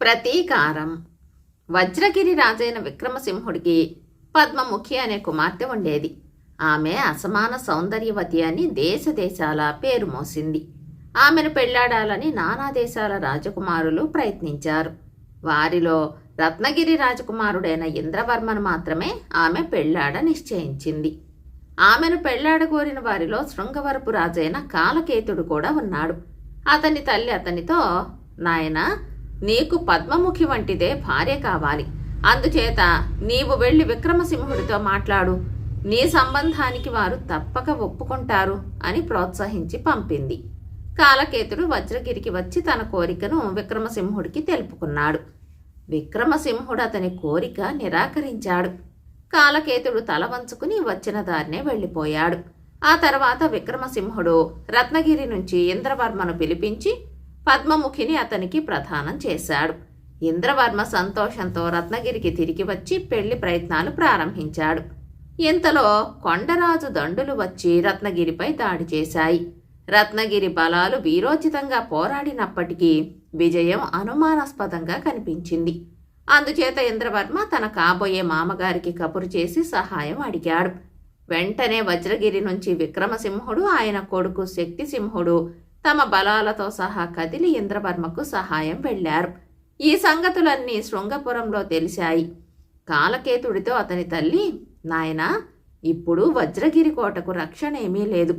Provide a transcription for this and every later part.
ప్రతీకారం. వజ్రగిరి రాజైన విక్రమసింహుడికి పద్మముఖి అనే కుమార్తె ఉండేది. ఆమె అసమాన సౌందర్యవతి అని దేశ దేశాల పేరు మోసింది. ఆమెను పెళ్ళాడాలని నానా దేశాల రాజకుమారులు ప్రయత్నించారు. వారిలో రత్నగిరి రాజకుమారుడైన ఇంద్రవర్మను మాత్రమే ఆమె పెళ్ళాడ నిశ్చయించింది. ఆమెను పెళ్ళాడగోరిన వారిలో శృంగవరపు రాజైన కాలకేతుడు కూడా ఉన్నాడు. అతని తల్లి అతనితో నాయనా నీకు పద్మముఖి వంటిదే భార్య కావాలి. అందుచేత నీవు వెళ్ళి విక్రమసింహుడితో మాట్లాడు. నీ సంబంధానికి వారు తప్పక ఒప్పుకుంటారు అని ప్రోత్సహించి పంపింది. కాలకేతుడు వజ్రగిరికి వచ్చి తన కోరికను విక్రమసింహుడికి తెలుపుకున్నాడు. విక్రమసింహుడు అతని కోరిక నిరాకరించాడు. కాలకేతుడు తల వంచుకుని వచ్చిన దారినే వెళ్ళిపోయాడు. ఆ తర్వాత విక్రమసింహుడు రత్నగిరి నుంచి ఇంద్రవర్మను పిలిపించి పద్మముఖిని అతనికి ప్రదానం చేశాడు. ఇంద్రవర్మ సంతోషంతో రత్నగిరికి తిరిగి వచ్చి పెళ్ళి ప్రయత్నాలు ప్రారంభించాడు. ఇంతలో కొండరాజు దండులు వచ్చి రత్నగిరిపై దాడి చేశాయి. రత్నగిరి బలాలు వీరోచితంగా పోరాడినప్పటికీ విజయం అనుమానాస్పదంగా కనిపించింది. అందుచేత ఇంద్రవర్మ తన కాబోయే మామగారికి కబురు చేసి సహాయం అడిగాడు. వెంటనే వజ్రగిరి నుంచి విక్రమసింహుడు ఆయన కొడుకు శక్తిసింహుడు తమ బలాలతో సహా కదిలి ఇంద్రవర్మకు సహాయం వెళ్ళారు ఈ సంగతులన్నీ శృంగపురంలో తెలిశాయి. కాలకేతుడితో అతని తల్లి నాయనా ఇప్పుడు వజ్రగిరి కోటకు రక్షణ ఏమీ లేదు.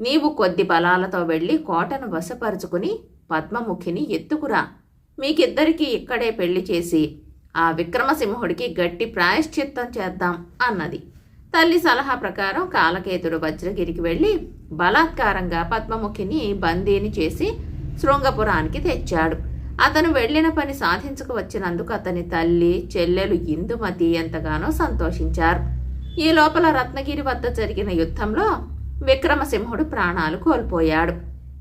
నీవు కొద్ది బలాలతో వెళ్ళి కోటను వశపరుచుకుని పద్మముఖిని ఎత్తుకురా. మీకిద్దరికీ ఇక్కడే పెళ్ళి చేసి ఆ విక్రమసింహుడికి గట్టి ప్రాయశ్చిత్తం చేద్దాం అన్నది. తల్లి సలహా ప్రకారం కాలకేతుడు వజ్రగిరికి వెళ్ళి బలాత్కారంగా పద్మముఖిని బందీని చేసి శృంగపురానికి తెచ్చాడు. అతను వెళ్ళిన పని సాధించుకు వచ్చినందుకు అతని తల్లి చెల్లెలు ఇందుమతి ఎంతగానో సంతోషించారు. ఈ లోపల రత్నగిరి వద్ద జరిగిన యుద్ధంలో విక్రమసింహుడు ప్రాణాలు కోల్పోయాడు.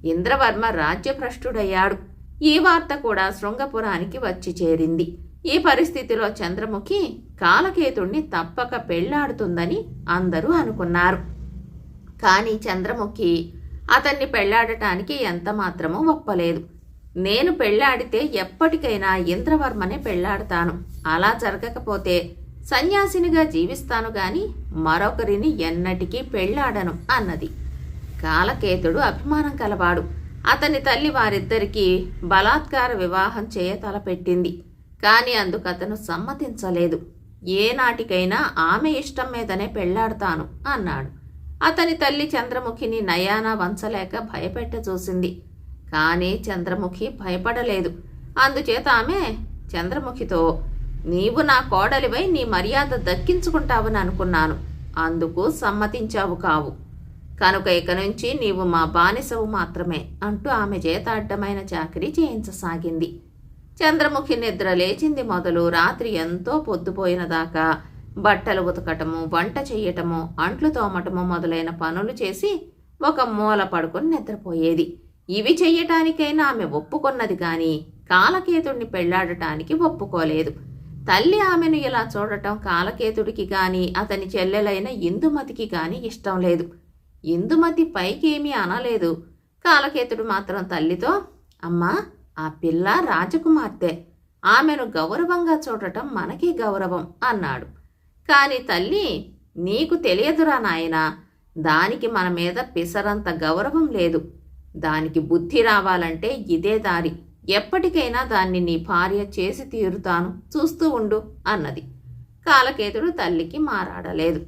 ఇంద్రవర్మ రాజ్యభ్రష్టుడయ్యాడు. ఈ వార్త కూడా శృంగపురానికి వచ్చి చేరింది. ఈ పరిస్థితిలో చంద్రముఖి కాలకేతుణ్ణి తప్పక పెళ్ళాడుతుందని అందరూ అనుకున్నారు. కానీ చంద్రముఖి అతన్ని పెళ్ళాడటానికి ఎంత మాత్రమూ ఒప్పలేదు. నేను పెళ్ళాడితే ఎప్పటికైనా ఇంద్రవర్మనే పెళ్ళాడతాను. అలా జరగకపోతే సన్యాసినిగా జీవిస్తాను గాని మరొకరిని ఎన్నటికీ పెళ్ళాడను అన్నది. కాలకేతుడు అభిమానం కలవాడు. అతని తల్లి వారిద్దరికీ బలాత్కార వివాహం చేయ తలపెట్టింది. కాని అందుకు అతను సమ్మతించలేదు. ఏనాటికైనా ఆమె ఇష్టం మీదనే పెళ్ళాడతాను అన్నాడు. అతని తల్లి చంద్రముఖిని నయానా వంచలేక భయపెట్ట చూసింది. కానీ చంద్రముఖి భయపడలేదు. అందుచేత ఆమె చంద్రముఖితో నీవు నా కోడలివై నీ మర్యాద దక్కించుకుంటావని అనుకున్నాను. అందుకు సమ్మతించావు కావు. కనుక ఇక నుంచి నీవు మా బానిసవు మాత్రమే అంటూ ఆమె చేత అడ్డమైన చాకరీ చేయించసాగింది. చంద్రముఖి నిద్ర లేచింది మొదలు. రాత్రి ఎంతో పొద్దుపోయిన దాకా బట్టలు ఉతకటము వంట చెయ్యటము అంట్లు తోమటము మొదలైన పనులు చేసి ఒక మూల పడుకుని నిద్రపోయేది. ఇవి చెయ్యటానికైనా ఆమె ఒప్పుకొన్నది కానీ కాలకేతుడిని పెళ్ళాడటానికి ఒప్పుకోలేదు. తల్లి ఆమెను ఇలా చూడటం కాలకేతుడికి గాని అతని చెల్లెలైన ఇందుమతికి గాని ఇష్టం లేదు. ఇందుమతి పైకేమీ అనలేదు. కాలకేతుడు మాత్రం తల్లితో అమ్మా ఆ పిల్ల రాజకుమార్తె. ఆమెను గౌరవంగా చూడటం మనకి గౌరవం అన్నాడు. కాని తల్లి నీకు తెలియదురా నాయనా. దానికి మన మీద పిసరంత గౌరవం లేదు. దానికి బుద్ధి రావాలంటే ఇదే దారి. ఎప్పటికైనా దాన్ని నీ భార్య చేసి తీరుతాను. చూస్తూ ఉండు అన్నది. కాలకేతుడు తల్లికి మారాడలేదు.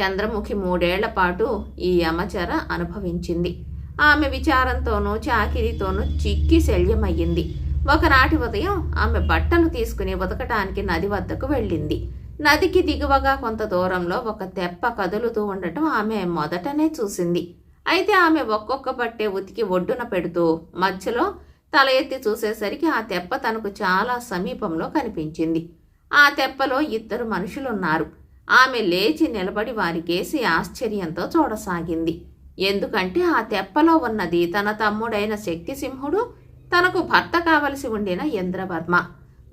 చంద్రముఖి మూడేళ్ళ పాటు ఈ యమచర అనుభవించింది. ఆమె విచారంతోనూ చాకిరితోనూ చిక్కి శల్యమయ్యింది. ఒకనాటి ఉదయం ఆమె బట్టలు తీసుకుని ఉతకటానికి నది వద్దకు వెళ్ళింది. నదికి దిగువగా కొంత దూరంలో ఒక తెప్ప కదులుతూ ఉండటం ఆమె మొదటనే చూసింది. అయితే ఆమె ఒక్కొక్క బట్టే ఉతికి ఒడ్డున పెడుతూ మధ్యలో తల ఎత్తి చూసేసరికి ఆ తెప్ప తనకు చాలా సమీపంలో కనిపించింది. ఆ తెప్పలో ఇద్దరు మనుషులున్నారు. ఆమె లేచి నిలబడి వారికేసి ఆశ్చర్యంతో చూడసాగింది. ఎందుకంటే ఆ తెప్పలో ఉన్నది తన తమ్ముడైన శక్తిసింహుడు తనకు భర్త కావలసి ఉండిన ఇంద్రవర్మ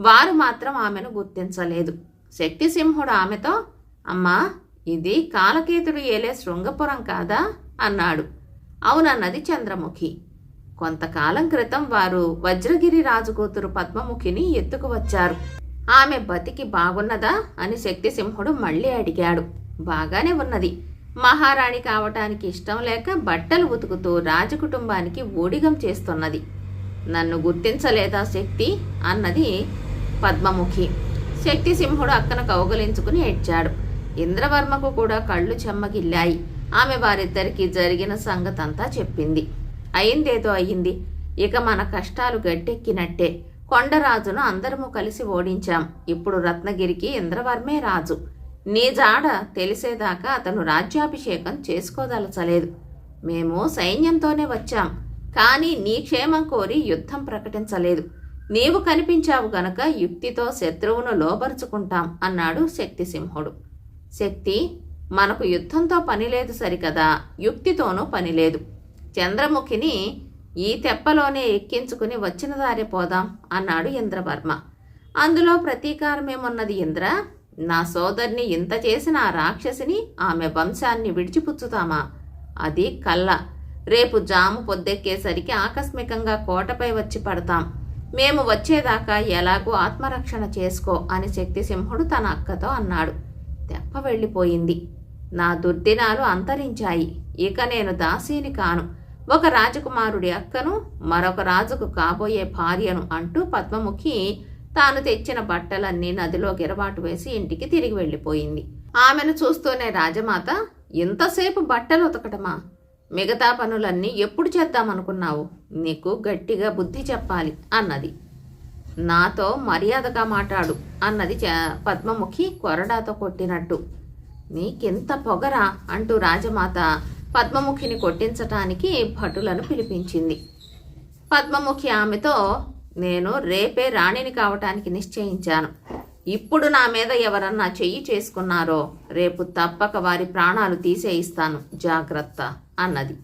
వారు మాత్రం ఆమెను గుర్తించలేదు. శక్తిసింహుడు ఆమెతో అమ్మా ఇది కాలకేతుడు ఏలే శృంగపురం కాదా? అన్నాడు. అవునన్నది చంద్రముఖి? కొంతకాలం క్రితం వారు వజ్రగిరి రాజు కూతురు పద్మముఖిని ఎత్తుకు వచ్చారు. ఆమె బతికి బాగున్నదా? అని శక్తిసింహుడు మళ్ళీ అడిగాడు. బాగానే ఉన్నది. మహారాణి కావటానికి ఇష్టం లేక బట్టలు ఉతుకుతూ రాజకుటుంబానికి ఊడిగం చేస్తున్నది. నన్ను గుర్తించలేదా శక్తి? అన్నది పద్మముఖి. శక్తిసింహుడు అక్కన కౌగలించుకుని ఏడ్చాడు. ఇంద్రవర్మకు కూడా కళ్ళు చెమ్మగిల్లాయి. ఆమె వారిద్దరికీ జరిగిన సంగతంతా చెప్పింది. అయిందేదో అయ్యింది ఇక మన కష్టాలు గట్టెక్కినట్టే. కొండరాజును అందరము కలిసి ఓడించాం. ఇప్పుడు రత్నగిరికి ఇంద్రవర్మే రాజు. నీ జాడ తెలిసేదాకా అతను రాజ్యాభిషేకం చేసుకోదలచలేదు. మేము సైన్యంతోనే వచ్చాం కానీ నీ క్షేమం కోరి యుద్ధం ప్రకటించలేదు. నీవు కనిపించావు గనక యుక్తితో శత్రువును లోబరుచుకుంటాం అన్నాడు శక్తిసింహుడు. శక్తి మనకు యుద్ధంతో పని లేదు సరికదా యుక్తితోనూ పని లేదు. చంద్రముఖిని ఈ తెప్పలోనే ఎక్కించుకుని వచ్చిన దారి పోదాం అన్నాడు ఇంద్రవర్మ. అందులో ప్రతీకారమేమున్నది ఇంద్ర? నా సోదరిని ఇంత చేసిన ఆ రాక్షసిని ఆమె వంశాన్ని విడిచిపుచ్చుతామా? అది కళ్ళ రేపు జాము పొద్దెక్కేసరికి ఆకస్మికంగా కోటపై వచ్చి పడతాం. మేము వచ్చేదాకా ఎలాగూ ఆత్మరక్షణ చేసుకో అని శక్తిసింహుడు తన అక్కతో అన్నాడు. తెప్ప వెళ్ళిపోయింది. నా దుర్దినాలు అంతరించాయి. ఇక నేను దాసీని కాను. ఒక రాజకుమారుడి అక్కను మరొక రాజుకు కాబోయే భార్యను అంటూ పద్మముఖి తాను తెచ్చిన బట్టలన్నీ నదిలో గిరబాటు వేసి ఇంటికి తిరిగి వెళ్ళిపోయింది. ఆమెను చూస్తూనే రాజమాత ఇంతసేపు బట్టలు ఉతకటమా? మిగతా పనులన్నీ ఎప్పుడు చేద్దామనుకున్నావు నీకు గట్టిగా బుద్ధి చెప్పాలి అన్నది. నాతో మర్యాదగా మాట్లాడు అన్నది చ- పద్మముఖి కొరడాతో కొట్టినట్టు. నీకెంత పొగరా అంటూ రాజమాత పద్మముఖిని కొట్టించటానికి భటులను పిలిపించింది. పద్మముఖి ఆమెతో నేను రేపే రాణిని కావటానికి నిశ్చయించాను. ఇప్పుడు నా మీద ఎవరన్నా చెయ్యి చేసుకున్నారో రేపు తప్పక వారి ప్రాణాలు తీసేయిస్తాను. జాగ్రత్త అన్నది.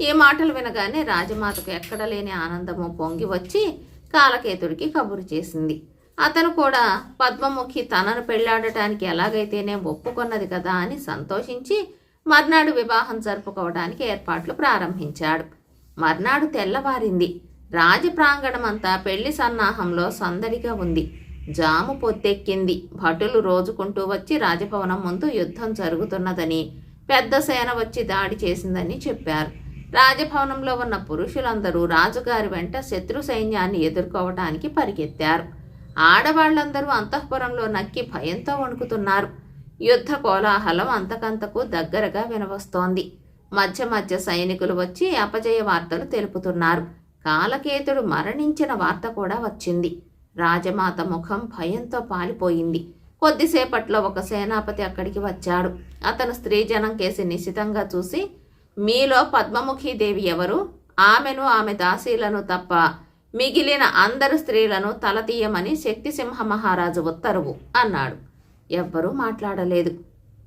ఈ మాటలు వినగానే రాజమాతకు ఎక్కడ లేని ఆనందము పొంగి వచ్చి కాలకేతుడికి కబురు చేసింది. అతను కూడా పద్మముఖి తనను పెళ్ళాడటానికి ఎలాగైతేనే ఒప్పుకున్నది కదా అని సంతోషించి మర్నాడు వివాహం జరుపుకోవడానికి ఏర్పాట్లు ప్రారంభించాడు. మర్నాడు తెల్లవారింది. రాజ ప్రాంగణమంతా పెళ్ళి సన్నాహంలో సందడిగా ఉంది. జాము పొద్దెక్కింది భటులు రోజుకుంటూ వచ్చి రాజభవనం ముందు యుద్ధం జరుగుతున్నదని పెద్ద సేన వచ్చి దాడి చేసిందని చెప్పారు. రాజభవనంలో ఉన్న పురుషులందరూ రాజుగారి వెంట శత్రు సైన్యాన్ని ఎదుర్కోవటానికి పరిగెత్తారు. ఆడవాళ్ళందరూ అంతఃపురంలో నక్కి భయంతో వణుకుతున్నారు. యుద్ధ కోలాహలం అంతకంతకు దగ్గరగా వినవస్తోంది. మధ్య మధ్య సైనికులు వచ్చి అపజయ వార్తలు తెలుపుతున్నారు. కాలకేతుడు మరణించిన వార్త కూడా వచ్చింది. రాజమాత ముఖం భయంతో పాలిపోయింది. కొద్దిసేపట్లో ఒక సేనాపతి అక్కడికి వచ్చాడు. అతను స్త్రీజనం కేసి నిశితంగా చూసి మీలో పద్మముఖీదేవి ఎవరు? ఆమెను ఆమె దాసీలను తప్ప మిగిలిన అందరు స్త్రీలను తల తీయమని శక్తిసింహ మహారాజు ఉత్తరువు అన్నాడు. ఎవ్వరూ మాట్లాడలేదు.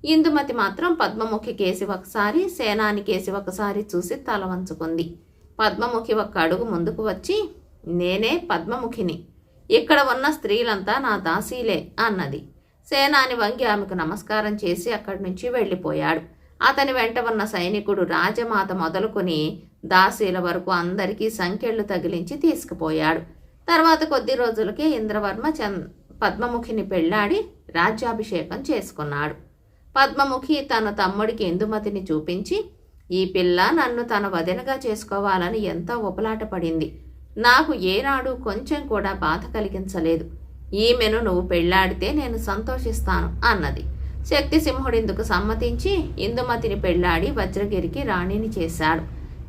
ఇందుమతి మాత్రం పద్మముఖి కేసి ఒకసారి సేనాని కేసి ఒకసారి చూసి తల వంచుకుంది. పద్మముఖి ఒక్క అడుగు ముందుకు వచ్చి నేనే పద్మముఖిని. ఇక్కడ ఉన్న స్త్రీలంతా నా దాసీలే అన్నది. సేనాని వంగి ఆమెకు నమస్కారం చేసి అక్కడి నుంచి వెళ్ళిపోయాడు. అతని వెంట ఉన్న సైనికుడు రాజమాత మొదలుకొని దాసీల వరకు అందరికీ సంఖ్యలు తగిలించి తీసుకుపోయాడు. తర్వాత కొద్ది రోజులకే ఇంద్రవర్మ చంద్ పద్మముఖిని పెళ్ళాడి రాజ్యాభిషేకం చేసుకున్నాడు. పద్మముఖి తన తమ్ముడికి ఇందుమతిని చూపించి ఈ పిల్ల నన్ను తన వదినగా చేసుకోవాలని ఎంతో ఉపలాట పడింది. నాకు ఏనాడు కొంచెం కూడా బాధ కలిగించలేదు. ఈమెను నువ్వు పెళ్ళాడితే నేను సంతోషిస్తాను అన్నది. శక్తిసింహుడిందుకు సమ్మతించి ఇందుమతిని పెళ్ళాడి వజ్రగిరికి రాణిని చేశాడు.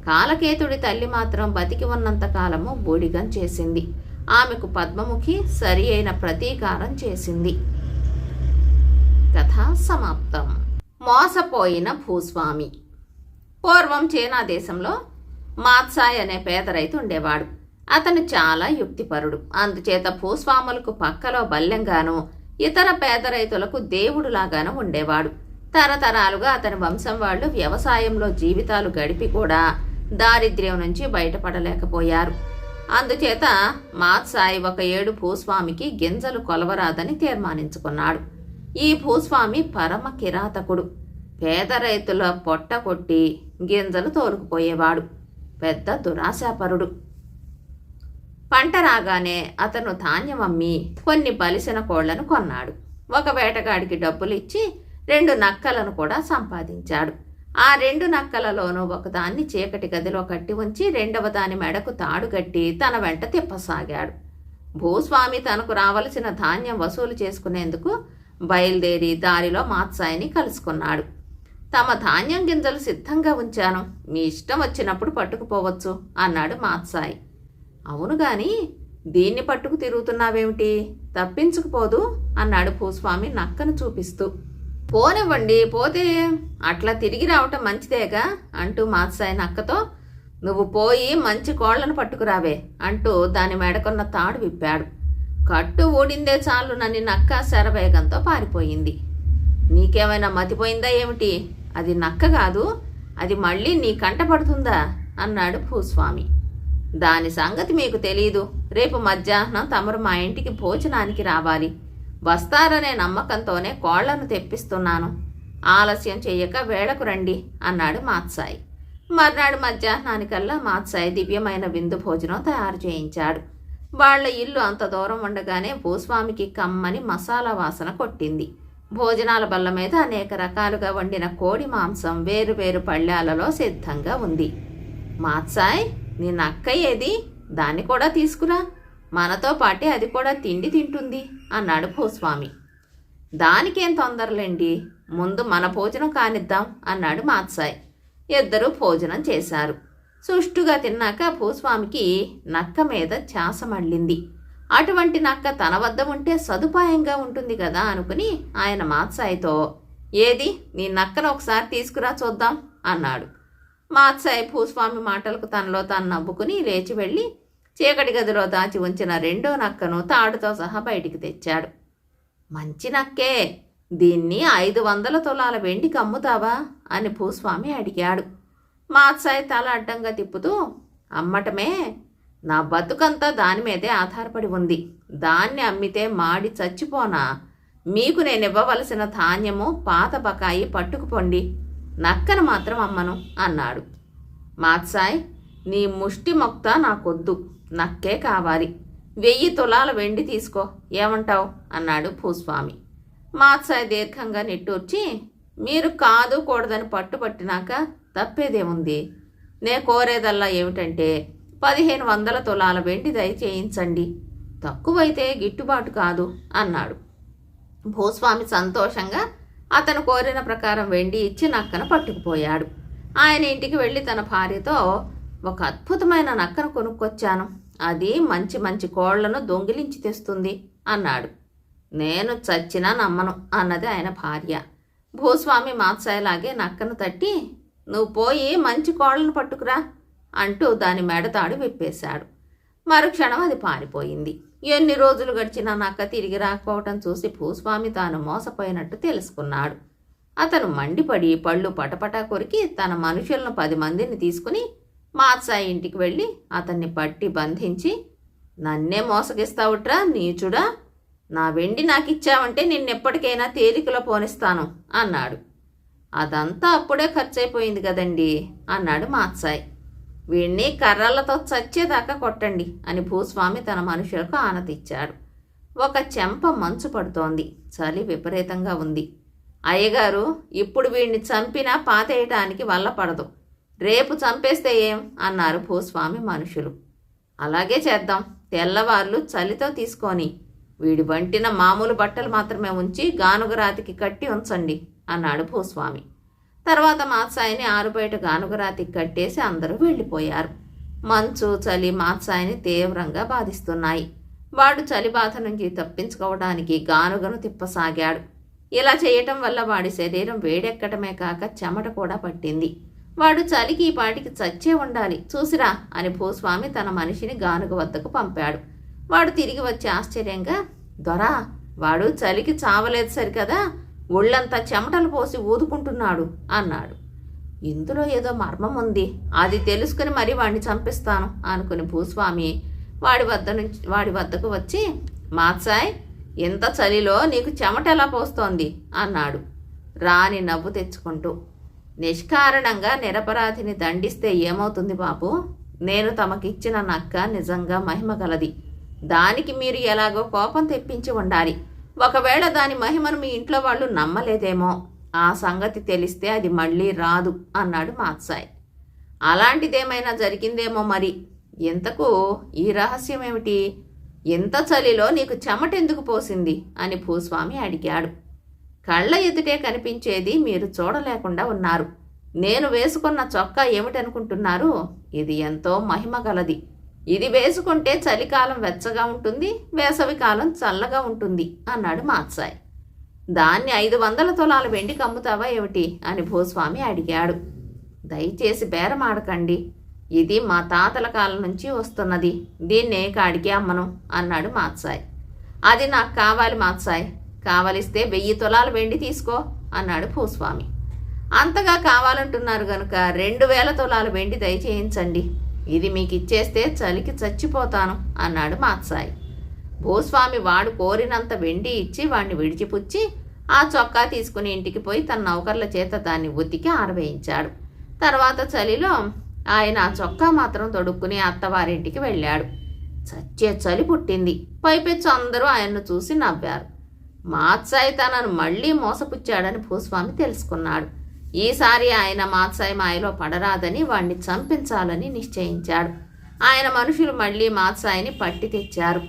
కాలకేతుడి తల్లి మాత్రం బతికి ఉన్నంత కాలము బూడిగం చేసింది. ఆమెకు పద్మముఖి సరి అయిన ప్రతీకారం చేసింది. కథ సమాప్తం. మోసపోయిన భూస్వామి. పూర్వం చైనా దేశంలో మాత్సాయ్ అనే పేద రైతు ఉండేవాడు. అతను చాలా యుక్తిపరుడు. అందుచేత భూస్వాములకు పక్కలో బల్లెంగాను ఇతర పేద రైతులకు దేవుడులాగాను ఉండేవాడు. తరతరాలుగా అతని వంశం వాళ్ళు వ్యవసాయంలో జీవితాలు గడిపి కూడా దారిద్ర్యం నుంచి బయటపడలేకపోయారు. అందుచేత మాత్సాయి ఒక ఏడు భూస్వామికి గింజలు కొలవరాదని తీర్మానించుకున్నాడు. ఈ భూస్వామి పరమ కిరాతకుడు. పేద రైతుల పొట్ట కొట్టి గింజలు తోలుకుపోయేవాడు. పెద్ద దురాశాపరుడు. పంట రాగానే అతను ధాన్యం అమ్మి కొన్ని బలిసిన కోళ్ళను కొన్నాడు. ఒక వేటగాడికి డబ్బులు ఇచ్చి రెండు నక్కలను కూడా సంపాదించాడు. ఆ రెండు నక్కలలోనూ ఒకదాన్ని చీకటి గదిలో కట్టి ఉంచి రెండవ దాని మెడకు తాడు కట్టి తన వెంట తిప్పసాగాడు. భూస్వామి తనకు రావలసిన ధాన్యం వసూలు చేసుకునేందుకు బయలుదేరి దారిలో మాత్సాయిని కలుసుకున్నాడు. తమ ధాన్యం గింజలు సిద్ధంగా ఉంచాను. మీ ఇష్టం వచ్చినప్పుడు పట్టుకుపోవచ్చు అన్నాడు మాత్సాయి. అవును గాని దీన్ని పట్టుకు తిరుగుతున్నావేమిటి? తప్పించుకుపోదు అన్నాడు భూస్వామి నక్కను చూపిస్తూ. పోనివ్వండి పోతే అట్లా తిరిగి రావటం మంచిదేగా అంటూ మాత్సాయి నక్కతో. నువ్వు పోయి మంచి కోళ్ళను పట్టుకురావే అంటూ దాని మెడకున్న తాడు విప్పాడు. కట్టు ఊడిందే చాలు నన్ను నక్క శరవేగంతో పారిపోయింది. నీకేమైనా మతిపోయిందా ఏమిటి? అది నక్క కాదు అది మళ్ళీ నీ కంట పడుతుందా? అన్నాడు భూస్వామి. దాని సంగతి మీకు తెలీదు. రేపు మధ్యాహ్నం తమరు మా ఇంటికి భోజనానికి రావాలి. వస్తారనే నమ్మకంతోనే కోళ్ళను తెప్పిస్తున్నాను. ఆలస్యం చెయ్యక వేళకు రండి అన్నాడు మాత్సాయి. మర్నాడు మధ్యాహ్నానికల్లా మాత్సాయి దివ్యమైన విందు భోజనం తయారు చేయించాడు. వాళ్ళ ఇల్లు అంత దూరం ఉండగానే భూస్వామికి కమ్మని మసాలా వాసన కొట్టింది. భోజనాల బల్ల మీద అనేక రకాలుగా వండిన కోడి మాంసం వేరు వేరు పళ్ళాలలో సిద్ధంగా ఉంది. మాత్సాయ్ నీ నక్క ఏది? దాన్ని కూడా తీసుకురా. మనతో పాటే అది కూడా తిండి తింటుంది అన్నాడు భూస్వామి. దానికేం తొందరలేండి. ముందు మన భోజనం కానిద్దాం అన్నాడు మాత్సాయ్. ఇద్దరూ భోజనం చేశారు. సుష్టుగా తిన్నాక భూస్వామికి నక్క మీద ఛాస మళ్ళింది. అటువంటి నక్క తన వద్ద ఉంటే సదుపాయంగా ఉంటుంది కదా అనుకుని ఆయన మాత్సాయితో ఏది? నీ నక్కను ఒకసారి తీసుకురా చూద్దాం అన్నాడు. మాత్సాయి భూస్వామి మాటలకు తనలో తాను నవ్వుకుని లేచి వెళ్ళి చీకటి గదిలో దాచి ఉంచిన రెండో నక్కను తాడుతో సహా బయటికి తెచ్చాడు. మంచి నక్కే దీన్ని ఐదు వందల తులాల వెండికి అమ్ముతావా అని భూస్వామి అడిగాడు. మాత్సాయి తల అడ్డంగా తిప్పుతూ అమ్మటమే నా బతుకంతా దాని మీదే ఆధారపడి ఉంది. దాన్ని అమ్మితే మాడి చచ్చిపోనా? మీకు నేను ఇవ్వవలసిన ధాన్యము పాత బకాయి పట్టుకుపోండి. నక్కను మాత్రం అమ్మను అన్నాడు. మాత్సాయ్ నీ ముష్టి మొక్త నాకొద్దు. నక్కే కావాలి. వెయ్యి తులాల వెండి తీసుకో. ఏమంటావు? అన్నాడు భూస్వామి. మాత్సాయ్ దీర్ఘంగా నిట్టూర్చి మీరు కాదు కూడదని పట్టుపట్టినాక తప్పేదేముంది? నే కోరేదల్లా ఏమిటంటే పదిహేను వందల తులాల వెండి దయ చేయించండి. తక్కువైతే గిట్టుబాటు కాదు అన్నాడు. భూస్వామి సంతోషంగా అతను కోరిన ప్రకారం వెండి ఇచ్చి నక్కను పట్టుకుపోయాడు. ఆయన ఇంటికి వెళ్ళి తన భార్యతో ఒక అద్భుతమైన నక్కను కొనుక్కొచ్చాను. అది మంచి మంచి కోళ్ళను దొంగిలించి తెస్తుంది అన్నాడు. నేను చచ్చినా నమ్మను అన్నది ఆయన భార్య. భూస్వామి మాత్సాయలాగే నక్కను తట్టి నువ్వు పోయి మంచి కోళ్ళను పట్టుకురా. అంటూ దాని మెడతాడు విప్పేశాడు. మరుక్షణం అది పారిపోయింది. ఎన్ని రోజులు గడిచినా నక్క తిరిగి రాకపోవటం చూసి భూస్వామి తాను మోసపోయినట్టు తెలుసుకున్నాడు. అతను మండిపడి పళ్ళు పటపటా కొరికి తన మనుషులను పది మందిని తీసుకుని మాత్సాయి ఇంటికి వెళ్ళి అతన్ని పట్టి బంధించి నన్నే మోసగిస్తావుట్రా నీచుడా? నా వెండి నాకు ఇచ్చావంటే నిన్నెప్పటికైనా తేలికలో పోనిస్తాను అన్నాడు. అదంతా అప్పుడే ఖర్చయిపోయింది కదండి అన్నాడు మాత్సాయి. వీణ్ణి కర్రలతో చచ్చేదాకా కొట్టండి అని భూస్వామి తన మనుషులకు ఆనతిచ్చాడు. ఒక చెంప మంచు పడుతోంది. చలి విపరీతంగా ఉంది. అయ్యగారు ఇప్పుడు వీణ్ణి చంపినా పాతేయటానికి వల్ల పడదు. రేపు చంపేస్తే ఏం? అన్నారు భూస్వామి మనుషులు. అలాగే చేద్దాం. తెల్లవార్లు చలితో తీసుకొని వీడి వంటిన మామూలు బట్టలు మాత్రమే ఉంచి గానుగరాతికి కట్టి ఉంచండి అన్నాడు భూస్వామి. తర్వాత మాత్సాయిని ఆరుబయట గానుగరాతికి కట్టేసి అందరూ వెళ్ళిపోయారు. మంచు చలి మాత్సాయిని తీవ్రంగా బాధిస్తున్నాయి. వాడు చలి బాధ నుంచి తప్పించుకోవడానికి గానుగను తిప్పసాగాడు. ఇలా చేయటం వల్ల వాడి శరీరం వేడెక్కటమే కాక చెమట కూడా పట్టింది. వాడు చలికి ఈ పాటికి చచ్చే ఉండాలి. చూసిరా అని భూస్వామి తన మనిషిని గానుగ వద్దకు పంపాడు. వాడు తిరిగి వచ్చి ఆశ్చర్యంగా దొరా వాడు చలికి చావలేదు సరికదా? ఒళ్ళంతా చెమటలు పోసి ఊదుకుంటున్నాడు అన్నాడు. ఇందులో ఏదో మర్మం ఉంది. అది తెలుసుకుని మరీ వాడిని చంపిస్తాను అనుకుని భూస్వామి వాడి వద్ద నుంచి వాడి వద్దకు వచ్చి మాత్సాయ్ ఇంత చలిలో నీకు చెమట ఎలా పోస్తోంది? అన్నాడు. రాని నవ్వు తెచ్చుకుంటూ నిష్కారణంగా నిరపరాధిని దండిస్తే ఏమవుతుంది బాబు? నేను తమకిచ్చిన నక్క నిజంగా మహిమ గలది. దానికి మీరు ఎలాగో కోపం తెప్పించి ఉండాలి. ఒకవేళ దాని మహిమను మీ ఇంట్లో వాళ్ళు నమ్మలేదేమో ఆ సంగతి తెలిస్తే అది మళ్ళీ రాదు అన్నాడు మాత్సాయ్. అలాంటిదేమైనా జరిగిందేమో మరి? ఇంతకు ఈ రహస్యం ఏమిటి ఎంత చలిలో నీకు చెమటెందుకు పోసింది? అని భూస్వామి అడిగాడు. కళ్ళ ఎదుటే కనిపించేది మీరు చూడలేకుండా ఉన్నారు. నేను వేసుకున్న చొక్కా ఏమిటనుకుంటున్నారు? ఇది ఎంతో మహిమ గలది. ఇది వేసుకుంటే చలికాలం వెచ్చగా ఉంటుంది వేసవికాలం చల్లగా ఉంటుంది అన్నాడు మాత్సాయ్. దాన్ని ఐదు వందల తులాల వెండికి అమ్ముతావా ఏమిటి అని భూస్వామి అడిగాడు. దయచేసి బేరమాడకండి. ఇది మా తాతల కాలం నుంచి వస్తున్నది. దీన్నే కాడికి అమ్మను అన్నాడు మాత్సాయ్. అది నాకు కావాలి మాత్సాయ్. కావలిస్తే వెయ్యి తులాలు వెండి తీసుకో అన్నాడు భూస్వామి. అంతగా కావాలంటున్నారు గనుక రెండు వేల తులాలు వెండి దయచేయించండి. ఇది మీకు ఇచ్చేస్తే చలికి చచ్చిపోతాను అన్నాడు మాత్సాయి. భూస్వామి వాడు కోరినంత వెండి ఇచ్చి వాణ్ణి విడిచిపుచ్చి ఆ చొక్కా తీసుకుని ఇంటికి పోయి తన నౌకర్ల చేత దాన్ని ఉతికి ఆరవేయించాడు. తర్వాత చలిలో ఆయన ఆ చొక్కా మాత్రం తొడుక్కుని అత్తవారింటికి వెళ్ళాడు. చచ్చే చలి పుట్టింది. పైపెచ్చు అందరూ ఆయన్ను చూసి నవ్వారు. మాత్సాయి తనను మళ్ళీ మోసపుచ్చాడని భూస్వామి తెలుసుకున్నాడు. ఈసారి ఆయన మాత్సాయి మాయలో పడరాదని వాణ్ణి చంపించాలని నిశ్చయించాడు. ఆయన మనుషులు మళ్ళీ మాత్సాయిని పట్టి తెచ్చారు.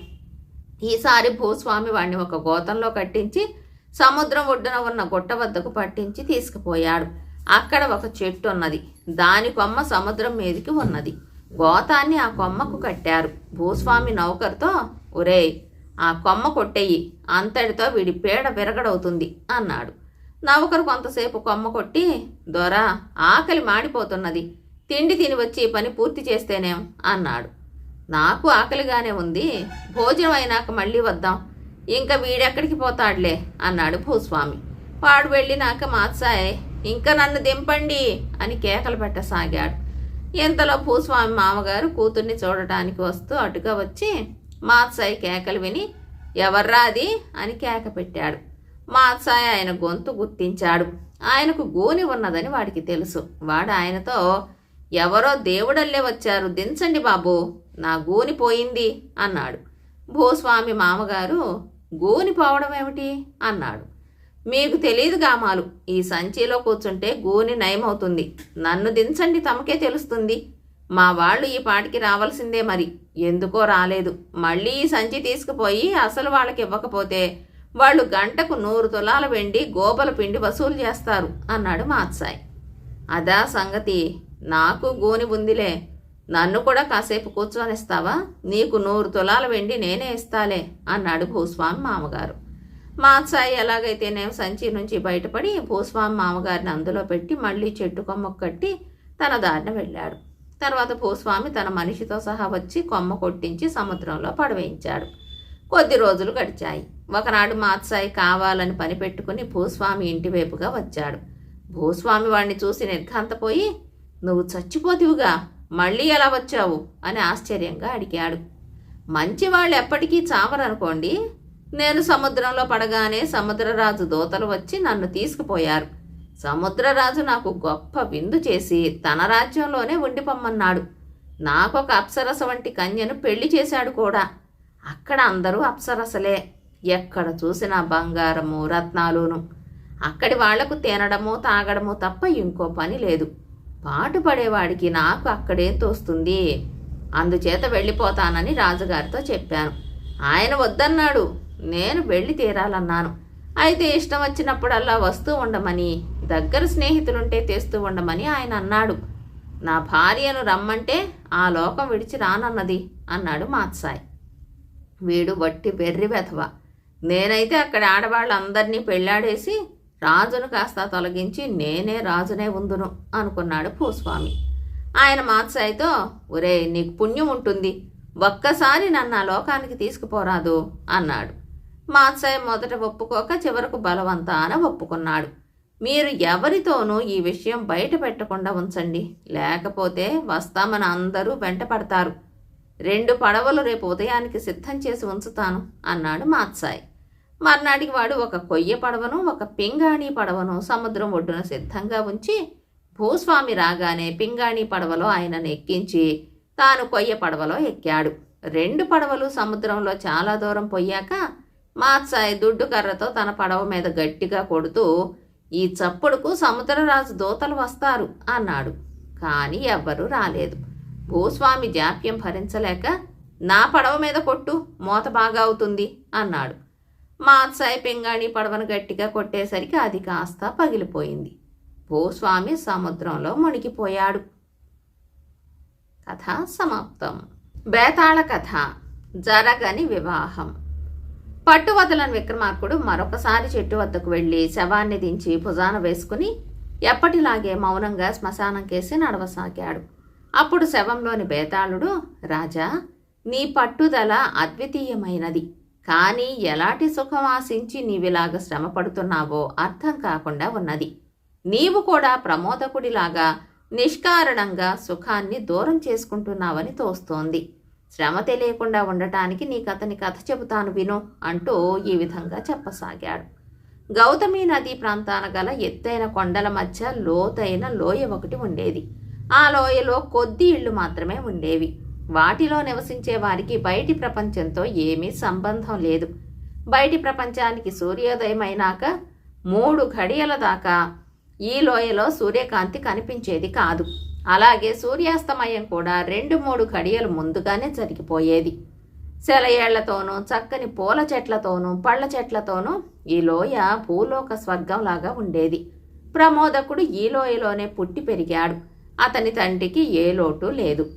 ఈసారి భూస్వామి వాణ్ణి ఒక గోతంలో కట్టించి సముద్రం ఒడ్డున ఉన్న గుట్ట వద్దకు పట్టించి తీసుకుపోయాడు. అక్కడ ఒక చెట్టు ఉన్నది. దాని కొమ్మ సముద్రం మీదికి ఉన్నది. గోతాన్ని ఆ కొమ్మకు కట్టారు. భూస్వామి నౌకర్తో ఒరేయ్ ఆ కొమ్మ కొట్టేయి. అంతటితో వీడి పేడ విరగడవుతుంది అన్నాడు. నౌకరు కొంతసేపు కొమ్మ కొట్టి దొరా ఆకలి మాడిపోతున్నది. తిండి తిని వచ్చి పని పూర్తి చేస్తేనేం? అన్నాడు. నాకు ఆకలిగానే ఉంది. భోజనం అయినాక మళ్ళీ వద్దాం. ఇంకా వీడెక్కడికి పోతాడులే? అన్నాడు భూస్వామి. వాడు వెళ్ళినాక మాత్సాయ్. ఇంకా నన్ను దింపండి అని కేకలు పెట్టసాగాడు. ఇంతలో భూస్వామి మామగారు కూతుర్ని చూడటానికి వస్తూ అటుగా వచ్చి మాత్సాయి కేకలు విని ఎవర్రా అది? అని కేక పెట్టాడు. మాత్సాయ ఆయన గొంతు గుర్తించాడు. ఆయనకు గోని ఉన్నదని వాడికి తెలుసు. వాడు ఆయనతో ఎవరో దేవుడల్లే వచ్చారు. దించండి బాబు. నా గూని పోయింది అన్నాడు. భూస్వామి మామగారు గోని పోవడం ఏమిటి అన్నాడు. మీకు తెలియదు గామాలు. ఈ సంచిలో కూర్చుంటే గూని నయమవుతుంది. నన్ను దించండి తమకే తెలుస్తుంది. మా వాళ్ళు ఈ పాటికి రావాల్సిందే మరి. ఎందుకో రాలేదు. మళ్ళీ ఈ సంచి తీసుకుపోయి అసలు వాళ్ళకి ఇవ్వకపోతే వాళ్ళు గంటకు నూరు తులాల వెండి గోపల పిండి వసూలు చేస్తారు అన్నాడు మాత్సాయి. అదా సంగతి. నాకు గోని ఉందిలే. నన్ను కూడా కాసేపు కూర్చొనిస్తావా? నీకు నూరు తులాల వెండి నేనే ఇస్తాలే అన్నాడు భూస్వామి మామగారు. మాత్సాయి ఎలాగైతేనేం సంచి నుంచి బయటపడి భూస్వామి మామగారిని అందులో పెట్టి మళ్ళీ చెట్టు కొమ్మకు కట్టి తన దారిన వెళ్ళాడు. తర్వాత భూస్వామి తన మనిషితో సహా వచ్చి కొమ్మ కొట్టించి సముద్రంలో పడవేయించాడు. కొద్ది రోజులు గడిచాయి. ఒకనాడు మాత్సాయి కావాలని పనిపెట్టుకుని భూస్వామి ఇంటి వైపుగా వచ్చాడు. భూస్వామి వాణ్ణి చూసి నిర్ఘాంతపోయి నువ్వు చచ్చిపోతివుగా మళ్ళీ ఎలా వచ్చావు? అని ఆశ్చర్యంగా అడిగాడు. మంచివాళ్ళు ఎప్పటికీ చావరనుకోండి నేను సముద్రంలో పడగానే సముద్రరాజు దూతలు వచ్చి నన్ను తీసుకుపోయారు. సముద్రరాజు నాకు గొప్ప విందు చేసి తన రాజ్యంలోనే ఉండిపోమ్మన్నాడు. నాకొక అప్సరస వంటి కన్యను పెళ్ళి చేశాడు కూడా. అక్కడ అందరూ అప్సరసలే. ఎక్కడ చూసినా బంగారము రత్నాలును. అక్కడి వాళ్ళకు తినడము తాగడము తప్ప ఇంకో పని లేదు. పాటుపడేవాడికి నాకు అక్కడేం తోస్తుంది. అందుచేత వెళ్ళిపోతానని రాజుగారితో చెప్పాను. ఆయన వద్దన్నాడు. నేను వెళ్ళి తీరాలన్నాను. అయితే ఇష్టం వచ్చినప్పుడల్లా వస్తూ ఉండమని దగ్గర స్నేహితులుంటే తెస్తూ ఉండమని ఆయన అన్నాడు. నా భార్యను రమ్మంటే ఆ లోకం విడిచి రానన్నది అన్నాడు మాత్సాయి. వీడు వట్టి వెర్రి వెధవ. నేనైతే అక్కడ ఆడవాళ్ళందరినీ పెళ్ళాడేసి రాజును కాస్త తొలగించి నేనే రాజునే ఉందును అనుకున్నాడు భూస్వామి. ఆయన మాత్సాయితో ఒరే నీకు పుణ్యం ఉంటుంది. ఒక్కసారి నన్ను ఆ లోకానికి తీసుకుపోరాదు అన్నాడు. మాత్సాయి మొదట ఒప్పుకోక చివరకు బలవంతాన ఒప్పుకున్నాడు. మీరు ఎవరితోనూ ఈ విషయం బయట పెట్టకుండా ఉంచండి. లేకపోతే వస్తామని అందరూ వెంట పడతారు రెండు పడవలు రేపు ఉదయానికి సిద్ధం చేసి ఉంచుతాను అన్నాడు మాత్సాయి. మర్నాటికి వాడు ఒక కొయ్య పడవను ఒక పింగాణి పడవను సముద్రం ఒడ్డున సిద్ధంగా ఉంచి భూస్వామి రాగానే పింగాణి పడవలో ఆయనను ఎక్కించి తాను కొయ్య పడవలో ఎక్కాడు. రెండు పడవలు సముద్రంలో చాలా దూరం పోయాక మాత్సాయి దుడ్డు కర్రతో తన పడవ మీద గట్టిగా కొడుతూ ఈ చప్పుడుకు సముద్రరాజు దూతలు వస్తారు అన్నాడు. కానీ ఎవ్వరూ రాలేదు. భూస్వామి జాప్యం భరించలేక నా పడవ మీద కొట్టు మోత బాగా అవుతుంది అన్నాడు. మాత్సాయి పింగాణి పడవను గట్టిగా కొట్టేసరికి అది కాస్త పగిలిపోయింది. భూస్వామి సముద్రంలో మునిగిపోయాడు. కథ సమాప్తం. బేతాళ కథ. జరగని వివాహం. పట్టు వదలని విక్రమార్కుడు మరొకసారి చెట్టు వద్దకు వెళ్ళి శవాన్ని దించి భుజాన వేసుకుని ఎప్పటిలాగే మౌనంగా శ్మశానం కేసి నడవసాగాడు. అప్పుడు శవంలోని బేతాళుడు రాజా నీ పట్టుదల అద్వితీయమైనది. కానీ ఎలాంటి సుఖం ఆశించి నీవిలాగ శ్రమపడుతున్నావో అర్థం కాకుండా ఉన్నది. నీవు కూడా ప్రమోదకుడిలాగా నిష్కారణంగా సుఖాన్ని దూరం చేసుకుంటున్నావని తోస్తోంది. శ్రమ తెలియకుండా ఉండటానికి నీకు అతని కథ చెబుతాను విను అంటూ ఈ విధంగా చెప్పసాగాడు. గౌతమి నదీ ప్రాంతాన గల ఎత్తైన కొండల మధ్య లోతైన లోయ ఒకటి ఉండేది. ఆ లోయలో కొద్ది ఇళ్ళు మాత్రమే ఉండేవి. వాటిలో నివసించే వారికి బయటి ప్రపంచంతో ఏమీ సంబంధం లేదు. బయటి ప్రపంచానికి సూర్యోదయం అయినాక మూడు ఘడియల దాకా ఈ లోయలో సూర్యకాంతి కనిపించేది కాదు. అలాగే సూర్యాస్తమయం కూడా రెండు మూడు ఘడియలు ముందుగానే జరిగిపోయేది. సెలయేళ్ళతోనూ చక్కని పూల చెట్లతోనూ పళ్ళ చెట్లతోనూ ఈ లోయ భూలోక స్వర్గంలాగా ఉండేది. ప్రమోదకుడు ఈ లోయలోనే పుట్టి పెరిగాడు. అతని తండ్రికి ఏ లోటు లేదు.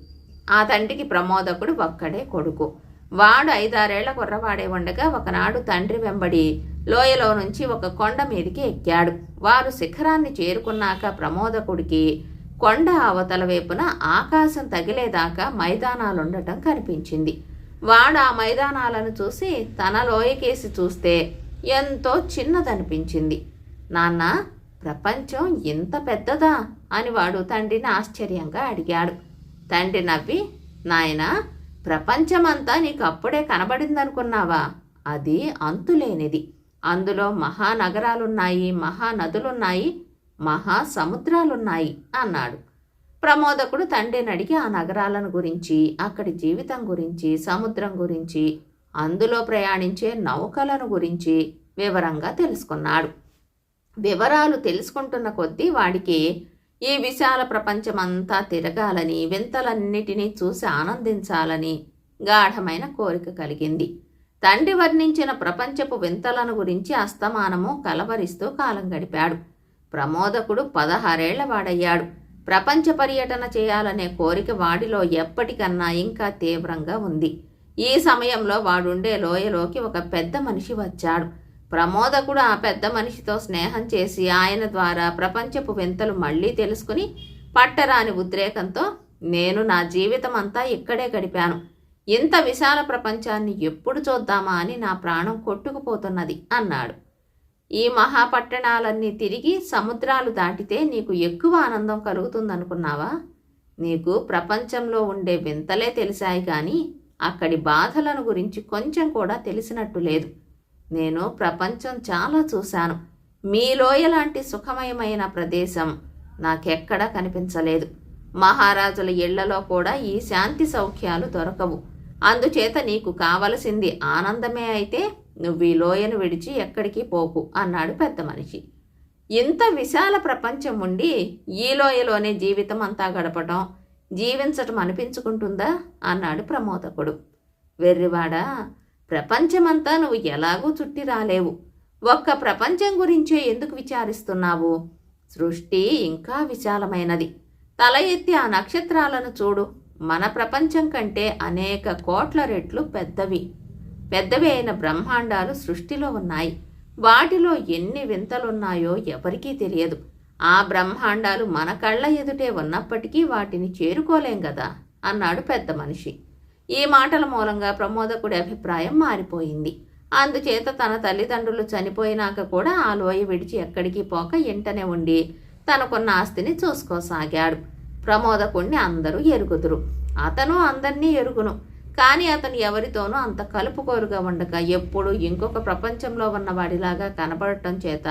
ఆ తండ్రికి ప్రమోదకుడు ఒక్కడే కొడుకు. వాడు ఐదారేళ్ళ కుర్రవాడే ఉండగా ఒకనాడు తండ్రి వెంబడి లోయలో నుంచి ఒక కొండ మీదికి ఎక్కాడు. వారు శిఖరాన్ని చేరుకున్నాక ప్రమోదకుడికి కొండ అవతల వైపున ఆకాశం తగిలేదాకా మైదానాలుండటం కనిపించింది. వాడు ఆ మైదానాలను చూసి తన లోయకేసి చూస్తే ఎంతో చిన్నదనిపించింది. నాన్న ప్రపంచం ఇంత పెద్దదా? అని వాడు తండ్రిని ఆశ్చర్యంగా అడిగాడు. తండ్రి నవ్వి నాయన ప్రపంచమంతా నీకు అప్పుడే కనబడిందనుకున్నావా? అది అంతులేనిది. అందులో మహానగరాలున్నాయి మహానదులున్నాయి మహాసముద్రాలున్నాయి అన్నాడు. ప్రమోదకుడు తండ్రిని అడిగి ఆ నగరాలను గురించి అక్కడి జీవితం గురించి సముద్రం గురించి అందులో ప్రయాణించే నౌకలను గురించి వివరంగా తెలుసుకున్నాడు. వివరాలు తెలుసుకుంటున్న కొద్దీ వాడికి ఈ విశాల ప్రపంచమంతా తిరగాలని వింతలన్నిటినీ చూసి ఆనందించాలని గాఢమైన కోరిక కలిగింది. తండ్రి వర్ణించిన ప్రపంచపు వింతలను గురించి అస్తమానము కలవరిస్తూ కాలం గడిపాడు. ప్రమోదకుడు పదహారేళ్ళ వాడయ్యాడు. ప్రపంచ పర్యటన చేయాలనే కోరిక వాడిలో ఎప్పటికన్నా ఇంకా తీవ్రంగా ఉంది. ఈ సమయంలో వాడుండే లోయలోకి ఒక పెద్ద మనిషి వచ్చాడు. ప్రమోదకుడు ఆ పెద్ద మనిషితో స్నేహం చేసి ఆయన ద్వారా ప్రపంచపు వింతలు మళ్ళీ తెలుసుకుని పట్టరాని ఉద్రేకంతో నేను నా జీవితం అంతా ఇక్కడే గడిపాను. ఇంత విశాల ప్రపంచాన్ని ఎప్పుడు చూద్దామా అని నా ప్రాణం కొట్టుకుపోతున్నది అన్నాడు. ఈ మహాపట్టణాలన్నీ తిరిగి సముద్రాలు దాటితే నీకు ఎక్కువ ఆనందం కలుగుతుందనుకున్నావా? నీకు ప్రపంచంలో ఉండే వింతలే తెలిసాయి కానీ అక్కడి బాధలను గురించి కొంచెం కూడా తెలిసినట్టు లేదు. నేను ప్రపంచం చాలా చూశాను. మీ లోయ లాంటి సుఖమయమైన ప్రదేశం నాకెక్కడా కనిపించలేదు. మహారాజుల ఇళ్ళలో కూడా ఈ శాంతి సౌఖ్యాలు దొరకవు. అందుచేత నీకు కావలసింది ఆనందమే అయితే నువ్వు ఈ లోయను విడిచి ఎక్కడికి పోకు అన్నాడు పెద్ద మనిషి. ఇంత విశాల ప్రపంచం ఉండి ఈ లోయలోనే జీవితం అంతా గడపటం జీవించటం అనిపించుకుంటుందా? అన్నాడు ప్రమోదకుడు. వెర్రివాడా ప్రపంచమంతా నువ్వు ఎలాగూ చుట్టి రాలేవు. ఒక్క ప్రపంచం గురించే ఎందుకు విచారిస్తున్నావు? సృష్టి ఇంకా విశాలమైనది. తల ఎత్తి ఆ నక్షత్రాలను చూడు. మన ప్రపంచం కంటే అనేక కోట్ల రెట్లు పెద్దవి. పెద్దవి అయిన బ్రహ్మాండాలు సృష్టిలో ఉన్నాయి. వాటిలో ఎన్ని వింతలున్నాయో ఎవరికీ తెలియదు. ఆ బ్రహ్మాండాలు మన కళ్ళ ఎదుటే ఉన్నప్పటికీ వాటిని చేరుకోలేం కదా అన్నాడు పెద్ద మనిషి. ఈ మాటల మూలంగా ప్రమోదకుడి అభిప్రాయం మారిపోయింది. అందుచేత తన తల్లిదండ్రులు చనిపోయినాక కూడా ఆ లోయ విడిచి ఎక్కడికి పోక ఇంటనే ఉండి తనకున్న ఆస్తిని చూసుకోసాగాడు. ప్రమోదకుణ్ణి అందరూ ఎరుగుదురు. అతను అందరినీ ఎరుగును. కానీ అతను ఎవరితోనూ అంత కలుపుకోరుగా ఉండక ఎప్పుడు ఇంకొక ప్రపంచంలో ఉన్నవాడిలాగా కనబడటం చేత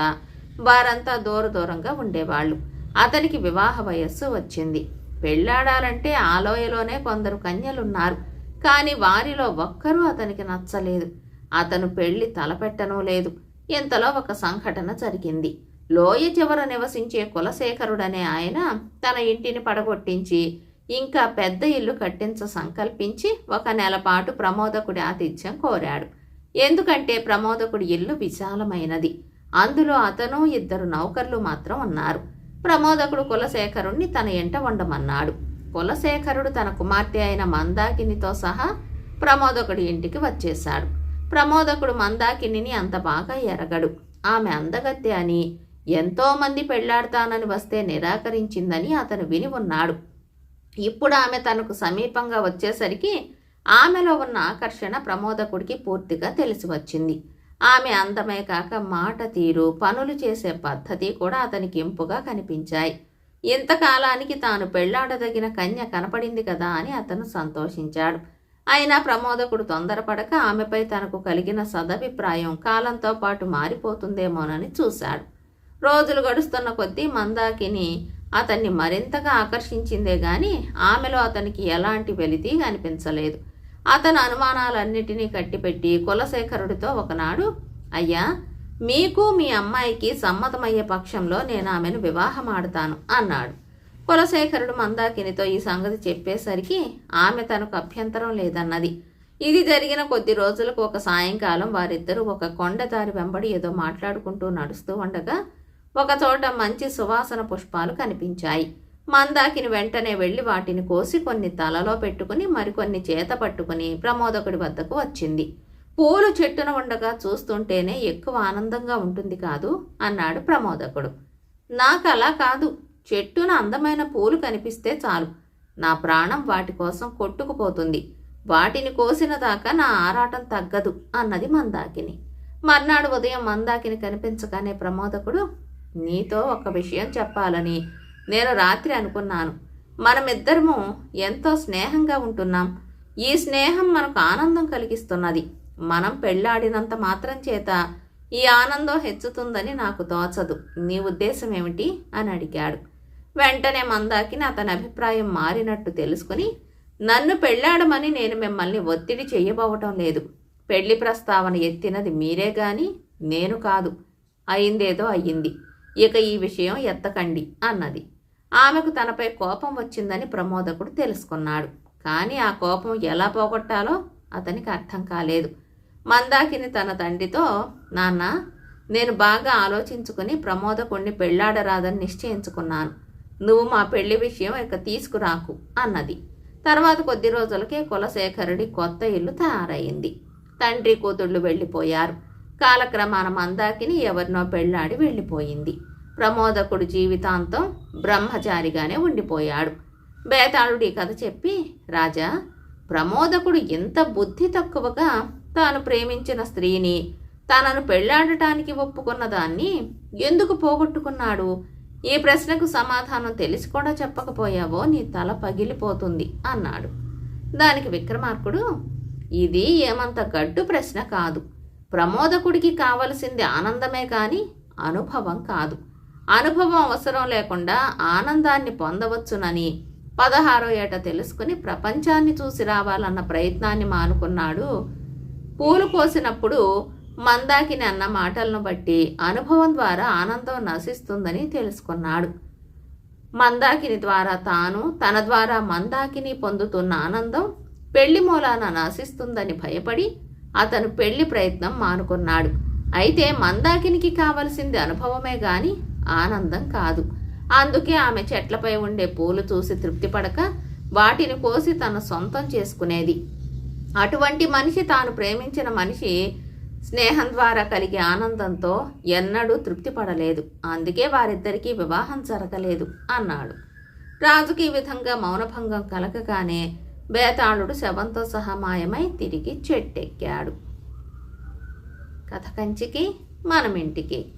వారంతా దూర దూరంగా ఉండేవాళ్ళు. అతనికి వివాహ వయస్సు వచ్చింది. పెళ్ళాడాలంటే ఆలోయలోనే కొందరు కన్యలున్నారు. కానీ వారిలో ఒక్కరూ అతనికి నచ్చలేదు. అతను పెళ్ళి తలపెట్టనూ లేదు. ఇంతలో ఒక సంఘటన జరిగింది. లోయ చివర నివసించే కులశేఖరుడనే ఆయన తన ఇంటిని పడగొట్టించి ఇంకా పెద్ద ఇల్లు కట్టించ సంకల్పించి ఒక నెలపాటు ప్రమోదకుడి ఆతిథ్యం కోరాడు. ఎందుకంటే ప్రమోదకుడి ఇల్లు విశాలమైనది. అందులో అతను ఇద్దరు నౌకర్లు మాత్రం ఉన్నారు. ప్రమోదకుడు కులశేఖరుణ్ణి తన ఎంట ఉండమన్నాడు. కులశేఖరుడు తన కుమార్తె అయిన మందాకినితో సహా ప్రమోదకుడి ఇంటికి వచ్చేశాడు. ప్రమోదకుడు మందాకిని అంత బాగా ఎరగడు. ఆమె అందగత్తె అని ఎంతోమంది పెళ్ళాడతానని వస్తే నిరాకరించిందని అతను విని ఉన్నాడు. ఇప్పుడు ఆమె తనకు సమీపంగా వచ్చేసరికి ఆమెలో ఉన్న ఆకర్షణ ప్రమోదకుడికి పూర్తిగా తెలిసి వచ్చింది. ఆమె అందమే కాక మాట తీరు పనులు చేసే పద్ధతి కూడా అతనికి ఇంపుగా కనిపించాయి. ఇంతకాలానికి తాను పెళ్ళాడదగిన కన్య కనపడింది కదా అని అతను సంతోషించాడు. అయినా ప్రమోదకుడు తొందరపడక ఆమెపై తనకు కలిగిన సదభిప్రాయం కాలంతో పాటు మారిపోతుందేమోనని చూశాడు. రోజులు గడుస్తున్న కొద్దీ మందాకిని అతన్ని మరింతగా ఆకర్షించిందే గాని ఆమెలో అతనికి ఎలాంటి వెలితి అనిపించలేదు అతను అనుమానాలన్నిటినీ కట్టిపెట్టి కులశేఖరుడితో ఒకనాడు అయ్యా మీకు మీ అమ్మాయికి సమ్మతమయ్యే పక్షంలో నేను ఆమెను వివాహం ఆడతాను అన్నాడు. కులశేఖరుడు మందాకినితో ఈ సంగతి చెప్పేసరికి ఆమె తనకు అభ్యంతరం లేదన్నది. ఇది జరిగిన కొద్ది రోజులకు ఒక సాయంకాలం వారిద్దరూ ఒక కొండదారి వెంబడి ఏదో మాట్లాడుకుంటూ నడుస్తూ ఉండగా ఒకచోట మంచి సువాసన పుష్పాలు కనిపించాయి. మందాకిని వెంటనే వెళ్ళి వాటిని కోసి కొన్ని తలలో పెట్టుకుని మరికొన్ని చేత పట్టుకుని ప్రమోదకుడి వద్దకు వచ్చింది. పూల చెట్టున ఉండగా చూస్తుంటేనే ఎక్కువ ఆనందంగా ఉంటుంది కాదు అన్నాడు ప్రమోదకుడు. నాకు అలా కాదు. చెట్టున అందమైన పూలు కనిపిస్తే చాలు. నా ప్రాణం వాటి కోసం కొట్టుకుపోతుంది. వాటిని కోసిన దాకా నా ఆరాటం తగ్గదు అన్నది మందాకిని. మర్నాడు ఉదయం మందాకిని కనిపించగానే ప్రమోదకుడు నీతో ఒక విషయం చెప్పాలని నేను రాత్రి అనుకున్నాను. మనమిద్దరము ఎంతో స్నేహంగా ఉంటున్నాం. ఈ స్నేహం మనకు ఆనందం కలిగిస్తున్నది. మనం పెళ్ళాడినంత మాత్రం చేత ఈ ఆనందం హెచ్చుతుందని నాకు తోచదు. నీ ఉద్దేశం ఏమిటి? అని అడిగాడు. వెంటనే మందాకిని అతని అభిప్రాయం మారినట్టు తెలుసుకుని నన్ను పెళ్ళాడమని నేను మిమ్మల్ని ఒత్తిడి చేయబోవటం లేదు. పెళ్ళి ప్రస్తావన ఎత్తినది మీరే గాని నేను కాదు. అయిందేదో అయ్యింది. ఇక ఈ విషయం ఎత్తకండి అన్నది. ఆమెకు తనపై కోపం వచ్చిందని ప్రమోదకుడు తెలుసుకున్నాడు. కానీ ఆ కోపం ఎలా పోగొట్టాలో అతనికి అర్థం కాలేదు. మందాకిని తన తండ్రితో నాన్న నేను బాగా ఆలోచించుకుని ప్రమోదకుణ్ణి పెళ్ళాడరాదని నిశ్చయించుకున్నాను. నువ్వు మా పెళ్ళి విషయం ఇక తీసుకురాకు అన్నది. తర్వాత కొద్ది రోజులకే కులశేఖరుడి కొత్త ఇల్లు తయారయింది తండ్రి కూతుళ్ళు వెళ్ళిపోయారు. కాలక్రమాన మందాకిని ఎవరినో పెళ్ళాడి వెళ్ళిపోయింది. ప్రమోదకుడు జీవితాంతం బ్రహ్మచారిగానే ఉండిపోయాడు. బేతాళుడి కథ చెప్పి రాజా ప్రమోదకుడు ఎంత బుద్ధి తక్కువగా తాను ప్రేమించిన స్త్రీని తనను పెళ్ళాడటానికి ఒప్పుకున్న దాన్ని ఎందుకు పోగొట్టుకున్నాడు? ఈ ప్రశ్నకు సమాధానం తెలిసి కూడా చెప్పకపోయావో నీ తల పగిలిపోతుంది అన్నాడు. దానికి విక్రమార్కుడు ఇది ఏమంత గడ్డు ప్రశ్న కాదు. ప్రమోదకుడికి కావలసింది ఆనందమే కాని అనుభవం కాదు. అనుభవం అవసరం లేకుండా ఆనందాన్ని పొందవచ్చునని పదహారో ఏట తెలుసుకుని ప్రపంచాన్ని చూసి రావాలన్న ప్రయత్నాన్ని మానుకున్నాడు పూలు కోసినప్పుడు మందాకిని అన్న మాటలను బట్టి అనుభవం ద్వారా ఆనందం నశిస్తుందని తెలుసుకున్నాడు. మందాకిని ద్వారా తాను తన ద్వారా మందాకిని పొందుతున్న ఆనందం పెళ్ళి మూలాన నశిస్తుందని భయపడి అతను పెళ్ళి ప్రయత్నం మానుకున్నాడు. అయితే మందాకినికి కావలసింది అనుభవమే గాని ఆనందం కాదు. అందుకే ఆమె చెట్లపై ఉండే పూలు చూసి తృప్తిపడక వాటిని కోసి తన సొంతం చేసుకునేది. అటువంటి మనిషి తాను ప్రేమించిన మనిషి స్నేహం ద్వారా కలిగే ఆనందంతో ఎన్నడూ తృప్తి పడలేదు అందుకే వారిద్దరికీ వివాహం జరగలేదు అన్నాడు. రాజుకి ఈ విధంగా మౌనభంగం కలగగానే బేతాళుడు శవంతో సహా మాయమై తిరిగి చెట్టెక్కాడు. కథ కంచికి మనమింటికి.